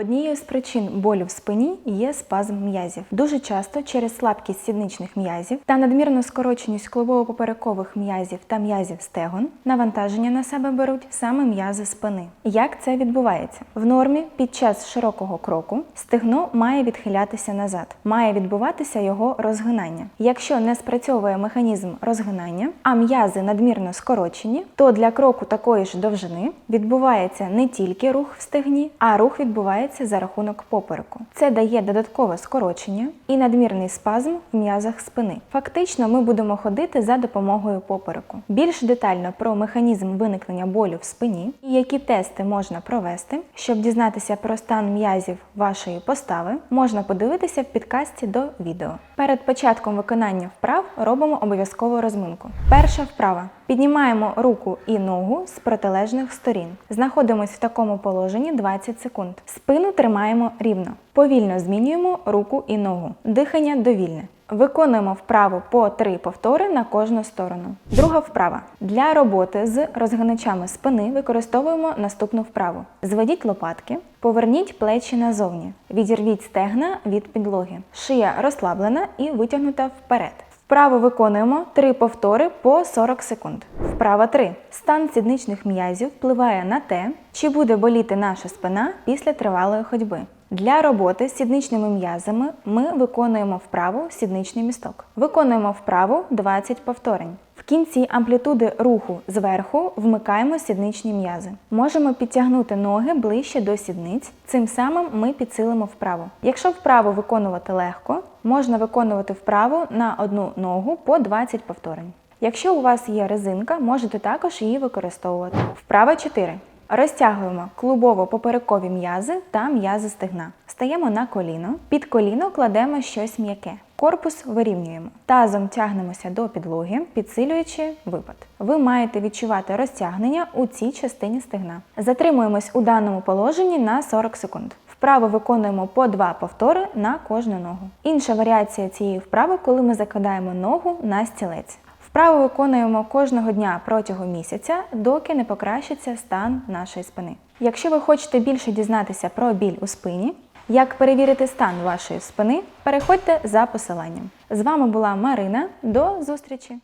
Однією з причин болю в спині є спазм м'язів. Дуже часто через слабкість сідничних м'язів та надмірну скороченість клубово-поперекових м'язів та м'язів стегон навантаження на себе беруть саме м'язи спини. Як це відбувається? В нормі під час широкого кроку стегно має відхилятися назад, має відбуватися його розгинання. Якщо не спрацьовує механізм розгинання, а м'язи надмірно скорочені, то для кроку такої ж довжини відбувається не тільки рух в стегні, а рух відбувається за рахунок попереку. Це дає додаткове скорочення і надмірний спазм в м'язах спини. Фактично, ми будемо ходити за допомогою попереку. Більш детально про механізм виникнення болю в спині і які тести можна провести, щоб дізнатися про стан м'язів вашої постави, можна подивитися в підкасті до відео. Перед початком виконання вправ робимо обов'язково розминку. Перша вправа. Піднімаємо руку і ногу з протилежних сторін. Знаходимось в такому положенні 20 секунд. Спину тримаємо рівно. Повільно змінюємо руку і ногу. Дихання довільне. Виконуємо вправу по 3 повтори на кожну сторону. Друга вправа. Для роботи з розгиначами спини використовуємо наступну вправу: зведіть лопатки, поверніть плечі назовні, відірвіть стегна від підлоги. Шия розслаблена і витягнута вперед. Вправо виконуємо 3 повтори по 40 секунд. Вправа 3. Стан сідничних м'язів впливає на те, чи буде боліти наша спина після тривалої ходьби. Для роботи з сідничними м'язами ми виконуємо вправу сідничний місток. Виконуємо вправу 20 повторень. В кінці амплітуди руху зверху вмикаємо сідничні м'язи. Можемо підтягнути ноги ближче до сідниць, цим самим ми підсилимо вправу. Якщо вправу виконувати легко, можна виконувати вправу на одну ногу по 20 повторень. Якщо у вас є резинка, можете також її використовувати. Вправа 4. Розтягуємо клубово-поперекові м'язи та м'язи стегна. Стаємо на коліно. Під коліно кладемо щось м'яке. Корпус вирівнюємо. Тазом тягнемося до підлоги, підсилюючи випад. Ви маєте відчувати розтягнення у цій частині стегна. Затримуємось у даному положенні на 40 секунд. Вправо виконуємо по 2 повтори на кожну ногу. Інша варіація цієї вправи, коли ми закладаємо ногу на стілець. Вправи виконуємо кожного дня протягом місяця, доки не покращиться стан нашої спини. Якщо ви хочете більше дізнатися про біль у спині, як перевірити стан вашої спини, переходьте за посиланням. З вами була Марина. До зустрічі!